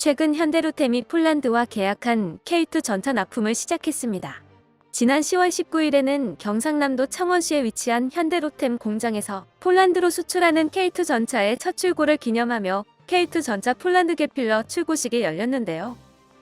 최근 현대로템이 폴란드와 계약한 K2 전차 납품을 시작했습니다. 지난 10월 19일에는 경상남도 창원시에 위치한 현대로템 공장에서 폴란드로 수출하는 K2 전차의 첫 출고를 기념하며 K2 전차 폴란드 개필러 출고식이 열렸는데요.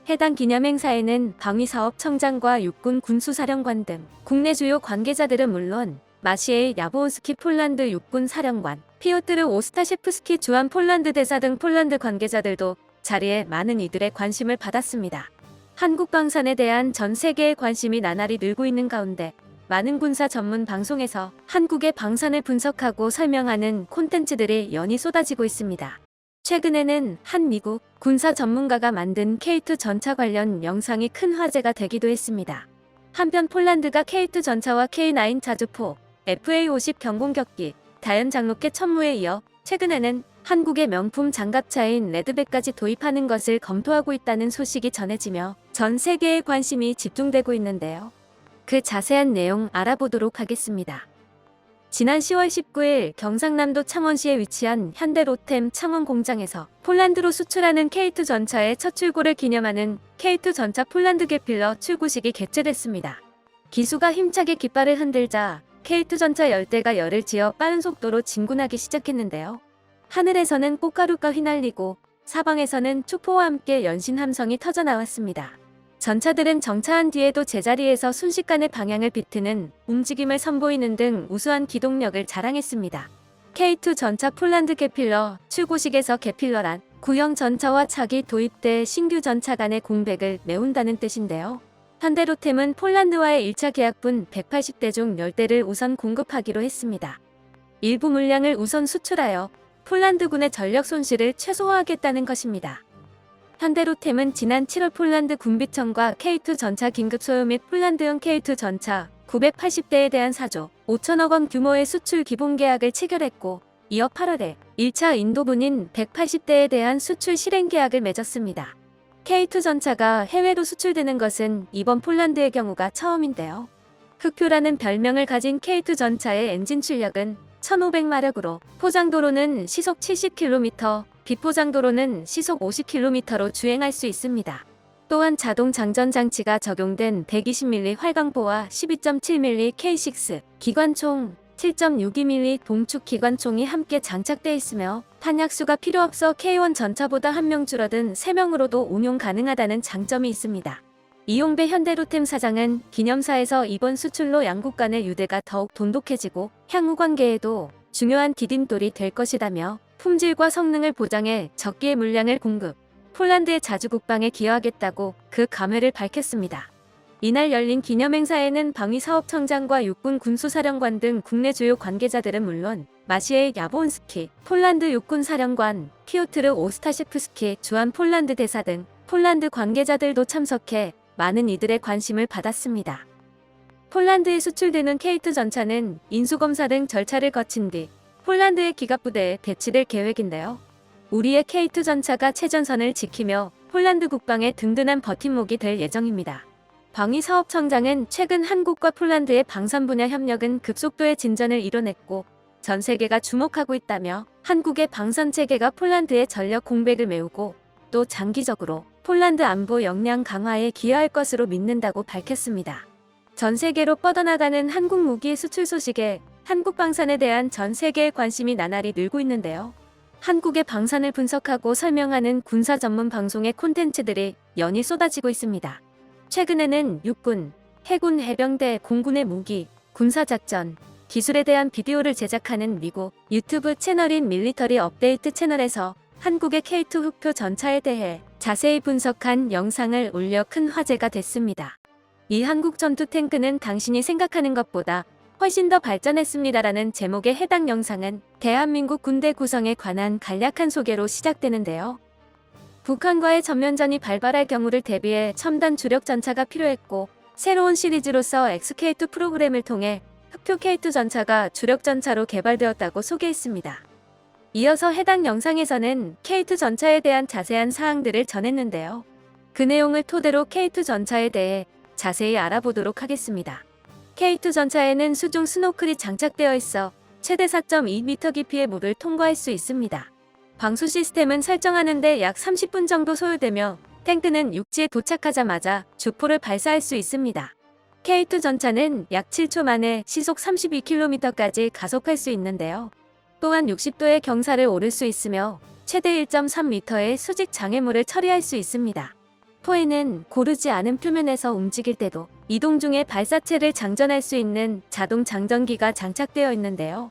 해당 기념 행사에는 방위사업청장과 육군 군수사령관 등 국내 주요 관계자들은 물론 마시에이 야보온스키 폴란드 육군 사령관, 피오트르 오스타셰프스키 주한 폴란드 대사 등 폴란드 관계자들도 자리에 많은 이들의 관심을 받았습니다. 한국 방산에 대한 전 세계의 관심이 나날이 늘고 있는 가운데 많은 군사 전문 방송에서 한국의 방산을 분석하고 설명하는 콘텐츠들이 연이 쏟아지고 있습니다. 최근에는 한 미국 군사 전문가가 만든 K2 전차 관련 영상이 큰 화제가 되기도 했습니다. 한편 폴란드가 K2 전차와 K9 자주포, FA50 경공격기, 다연 장로켓 천무에 이어 최근에는 한국의 명품 장갑차인 레드백까지 도입하는 것을 검토하고 있다는 소식이 전해지며 전 세계의 관심이 집중되고 있는데요. 그 자세한 내용 알아보도록 하겠습니다. 지난 10월 19일 경상남도 창원시에 위치한 현대로템 창원 공장에서 폴란드로 수출하는 K2 전차의 첫 출고를 기념하는 K2 전차 폴란드 개필러 출고식이 개최됐습니다. 기수가 힘차게 깃발을 흔들자 K2 전차 열대가 열을 지어 빠른 속도로 진군하기 시작했는데요. 하늘에서는 꽃가루가 휘날리고 사방에서는 축포와 함께 연신 함성이 터져 나왔습니다. 전차들은 정차한 뒤에도 제자리에서 순식간에 방향을 비트는 움직임을 선보이는 등 우수한 기동력을 자랑했습니다. K2 전차 폴란드 개필러 출고식에서 개필러란 구형 전차와 차기 도입대 신규 전차 간의 공백을 메운다는 뜻인데요. 현대로템은 폴란드와의 1차 계약분 180대 중 10대를 우선 공급하기로 했습니다. 일부 물량을 우선 수출하여 폴란드군의 전력 손실을 최소화하겠다는 것입니다. 현대로템은 지난 7월 폴란드 군비청과 K2 전차 긴급 소요 및 폴란드형 K2 전차 980대에 대한 4조 5천억 원 규모의 수출 기본 계약을 체결했고 이어 8월에 1차 인도분인 180대에 대한 수출 실행 계약을 맺었습니다. K2 전차가 해외로 수출되는 것은 이번 폴란드의 경우가 처음인데요. 흑표라는 별명을 가진 K2 전차의 엔진 출력은 1500마력으로 포장도로는 시속 70km, 비포장도로는 시속 50km로 주행할 수 있습니다. 또한 자동 장전 장치가 적용된 120mm 활강포와 12.7mm K6 기관총 7.62mm 동축 기관총이 함께 장착돼 있으며 탄약수가 필요 없어 K1 전차보다 한 명 줄어든 3명으로도 운용 가능하다는 장점이 있습니다. 이용배 현대로템 사장은 기념사에서 이번 수출로 양국 간의 유대가 더욱 돈독해지고 향후 관계에도 중요한 디딤돌이 될 것이다며 품질과 성능을 보장해 적기의 물량을 공급, 폴란드의 자주 국방에 기여하겠다고 그 감회를 밝혔습니다. 이날 열린 기념행사에는 방위사업청장과 육군 군수사령관 등 국내 주요 관계자들은 물론 마시에이 야본스키, 폴란드 육군사령관, 피오트르 오스타셰프스키 주한 폴란드 대사 등 폴란드 관계자들도 참석해 많은 이들의 관심을 받았습니다. 폴란드에 수출되는 K2 전차는 인수검사 등 절차를 거친 뒤 폴란드의 기갑부대에 배치될 계획인데요. 우리의 K2 전차가 최전선을 지키며 폴란드 국방의 든든한 버팀목이 될 예정입니다. 방위사업청장은 최근 한국과 폴란드의 방산 분야 협력은 급속도의 진전을 이뤄냈고 전 세계가 주목하고 있다며 한국의 방산 체계가 폴란드의 전력 공백을 메우고 또 장기적으로 폴란드 안보 역량 강화에 기여할 것으로 믿는다고 밝혔습니다. 전 세계로 뻗어나가는 한국 무기 수출 소식에 한국 방산에 대한 전 세계의 관심이 나날이 늘고 있는데요. 한국의 방산을 분석하고 설명하는 군사 전문 방송의 콘텐츠들이 연이 쏟아지고 있습니다. 최근에는 육군, 해군 해병대 공군의 무기, 군사작전, 기술에 대한 비디오를 제작하는 미국 유튜브 채널인 밀리터리 업데이트 채널에서 한국의 K2 흑표 전차에 대해 자세히 분석한 영상을 올려 큰 화제가 됐습니다. 이 한국 전투 탱크는 당신이 생각하는 것보다 훨씬 더 발전했습니다라는 제목의 해당 영상은 대한민국 군대 구성에 관한 간략한 소개로 시작되는데요. 북한과의 전면전이 발발할 경우를 대비해 첨단 주력 전차가 필요했고 새로운 시리즈로서 XK2 프로그램을 통해 흑표 K2 전차가 주력 전차로 개발되었다고 소개했습니다. 이어서 해당 영상에서는 K2 전차에 대한 자세한 사항들을 전했는데요. 그 내용을 토대로 K2 전차에 대해 자세히 알아보도록 하겠습니다. K2 전차에는 수중 스노클이 장착되어 있어 최대 4.2m 깊이의 물을 통과할 수 있습니다. 방수 시스템은 설정하는데 약 30분 정도 소요되며 탱크는 육지에 도착하자마자 주포를 발사할 수 있습니다. K2 전차는 약 7초 만에 시속 32km까지 가속할 수 있는데요. 또한 60도의 경사를 오를 수 있으며 최대 1.3m의 수직 장애물을 처리할 수 있습니다. 포에는 고르지 않은 표면에서 움직일 때도 이동 중에 발사체를 장전할 수 있는 자동 장전기가 장착되어 있는데요.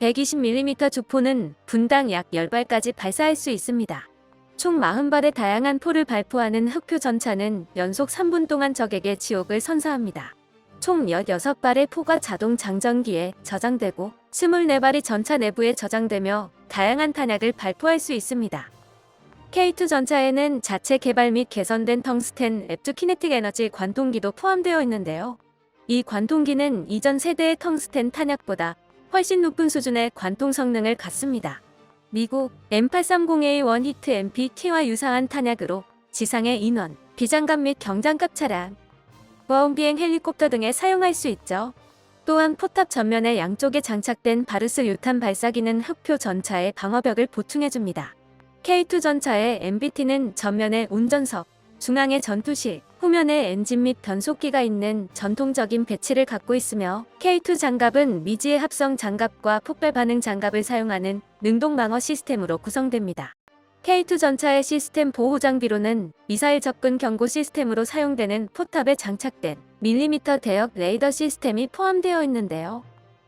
120mm 주포는 분당 약 10발까지 발사할 수 있습니다. 총 40발의 다양한 포를 발포하는 흑표 전차는 연속 3분 동안 적에게 지옥을 선사합니다. 총 16발의 포가 자동 장전기에 저장되고 24발이 전차 내부에 저장되며 다양한 탄약을 발포할 수 있습니다. K2 전차에는 자체 개발 및 개선된 텅스텐 앱투 키네틱 에너지 관통기도 포함되어 있는데요. 이 관통기는 이전 세대의 텅스텐 탄약보다 훨씬 높은 수준의 관통 성능을 갖습니다. 미국 M830A1 히트 MPT와 유사한 탄약으로 지상의 인원, 비장갑 및 경장급 차량, 보험비행 헬리콥터 등에 사용할 수 있죠. 또한 포탑 전면에 양쪽에 장착된 바르스 유탄 발사기는 흑표 전차의 방어벽을 보충해줍니다. K2 전차의 MBT는 전면에 운전석, 중앙에 전투실, 후면에 엔진 및 변속기가 있는 전통적인 배치를 갖고 있으며 K2 장갑은 미지의 합성 장갑과 폭발 반응 장갑을 사용하는 능동 방어 시스템으로 구성됩니다. K2 전차의 시스템 보호 장비로는 미사일 접근 경고 시스템으로 사용되는 포탑에 장착된 밀리미터 대역 레이더 시스템이 포함되어 있는데요.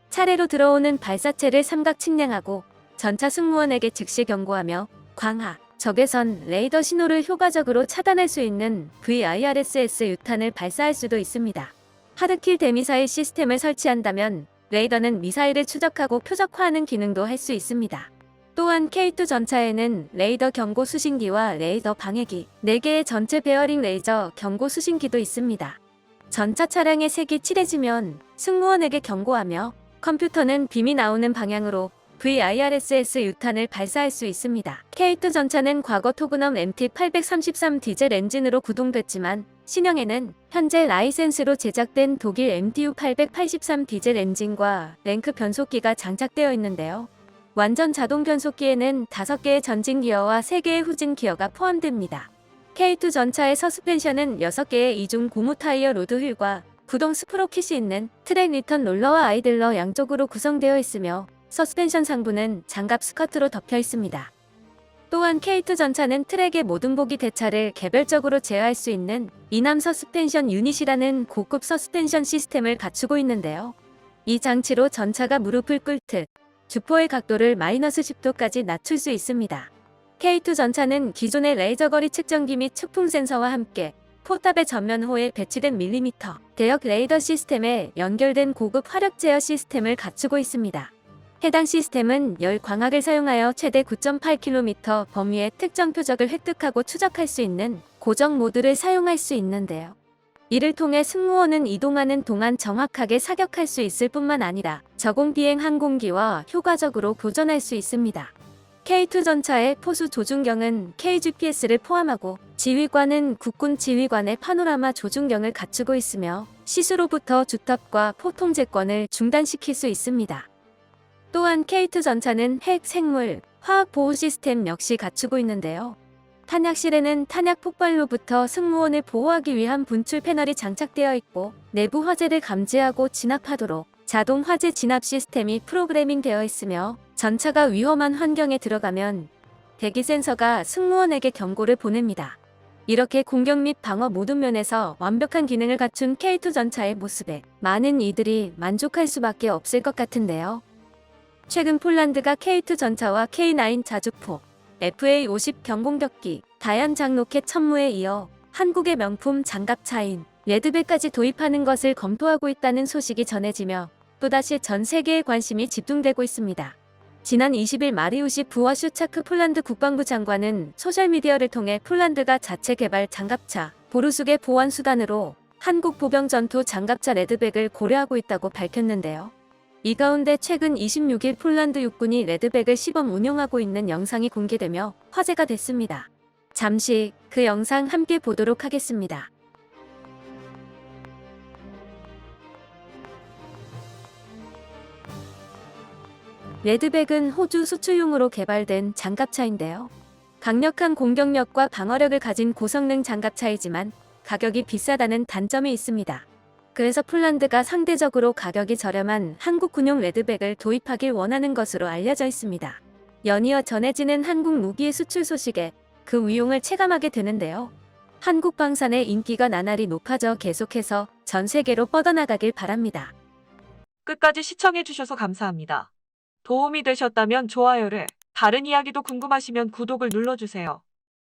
차례로 들어오는 발사체를 삼각 측량하고 전차 승무원에게 즉시 경고하며 광하, 적외선 레이더 신호를 효과적으로 차단할 수 있는 VIRSS 유탄을 발사할 수도 있습니다. 하드킬 대미사일 시스템을 설치한다면 레이더는 미사일을 추적하고 표적화하는 기능도 할 수 있습니다. 또한 K2 전차에는 레이더 경고 수신기와 레이더 방해기, 4개의 전체 베어링 레이저 경고 수신기도 있습니다. 전차 차량의 색이 칠해지면 승무원에게 경고하며 컴퓨터는 빔이 나오는 방향으로 VIRSS 유탄을 발사할 수 있습니다. K2 전차는 과거 토그넘 MT833 디젤 엔진으로 구동됐지만 신형에는 현재 라이센스로 제작된 독일 MTU883 디젤 엔진과 랭크 변속기가 장착되어 있는데요. 완전 자동 변속기에는 5개의 전진 기어와 3개의 후진 기어가 포함됩니다. K2 전차의 서스펜션은 6개의 이중 고무 타이어 로드 휠과 구동 스프로킷이 있는 트랙 리턴 롤러와 아이들러 양쪽으로 구성되어 있으며 서스펜션 상부는 장갑 스커트로 덮여 있습니다. 또한 K2 전차는 트랙의 모든 보기 대차를 개별적으로 제어할 수 있는 이남 서스펜션 유닛이라는 고급 서스펜션 시스템을 갖추고 있는데요. 이 장치로 전차가 무릎을 꿇듯 주포의 각도를 마이너스 10도까지 낮출 수 있습니다. K2 전차는 기존의 레이저 거리 측정기 및 측풍 센서와 함께 포탑의 전면호에 배치된 밀리미터 대역 레이더 시스템에 연결된 고급 화력 제어 시스템을 갖추고 있습니다. 해당 시스템은 열 광학을 사용하여 최대 9.8km 범위의 특정 표적을 획득하고 추적할 수 있는 고정 모드를 사용할 수 있는데요. 이를 통해 승무원은 이동하는 동안 정확하게 사격할 수 있을 뿐만 아니라 저공 비행 항공기와 효과적으로 교전할 수 있습니다. K2 전차의 포수 조준경은 KGPS를 포함하고 지휘관은 국군 지휘관의 파노라마 조준경을 갖추고 있으며 시수로부터 주탑과 포통제권을 중단시킬 수 있습니다. 또한 K2 전차는 핵, 생물, 화학 보호 시스템 역시 갖추고 있는데요. 탄약실에는 탄약 폭발로부터 승무원을 보호하기 위한 분출 패널이 장착되어 있고 내부 화재를 감지하고 진압하도록 자동 화재 진압 시스템이 프로그래밍 되어 있으며 전차가 위험한 환경에 들어가면 대기 센서가 승무원에게 경고를 보냅니다. 이렇게 공격 및 방어 모든 면에서 완벽한 기능을 갖춘 K2 전차의 모습에 많은 이들이 만족할 수밖에 없을 것 같은데요. 최근 폴란드가 K2 전차와 K9 자주포, FA50 경공격기, 다연장 로켓 천무에 이어 한국의 명품 장갑 차인 레드백까지 도입하는 것을 검토하고 있다는 소식이 전해지며 또다시 전 세계의 관심이 집중되고 있습니다. 지난 20일 마리우시 부와 슈차크 폴란드 국방부 장관은 소셜미디어를 통해 폴란드가 자체 개발 장갑차 보르숙의 보완 수단으로 한국 보병 전투 장갑차 레드백을 고려하고 있다고 밝혔는데요. 이 가운데 최근 26일 폴란드 육군이 레드백을 시범 운용하고 있는 영상이 공개되며 화제가 됐습니다. 잠시 그 영상 함께 보도록 하겠습니다. 레드백은 호주 수출용으로 개발된 장갑차인데요. 강력한 공격력과 방어력을 가진 고성능 장갑차이지만 가격이 비싸다는 단점이 있습니다. 그래서 폴란드가 상대적으로 가격이 저렴한 한국군용 레드백을 도입하길 원하는 것으로 알려져 있습니다. 연이어 전해지는 한국 무기의 수출 소식에 그 위용을 체감하게 되는데요. 한국 방산의 인기가 나날이 높아져 계속해서 전 세계로 뻗어나가길 바랍니다. 끝까지 시청해주셔서 감사합니다. 도움이 되셨다면 좋아요를, 다른 이야기도 궁금하시면 구독을 눌러주세요.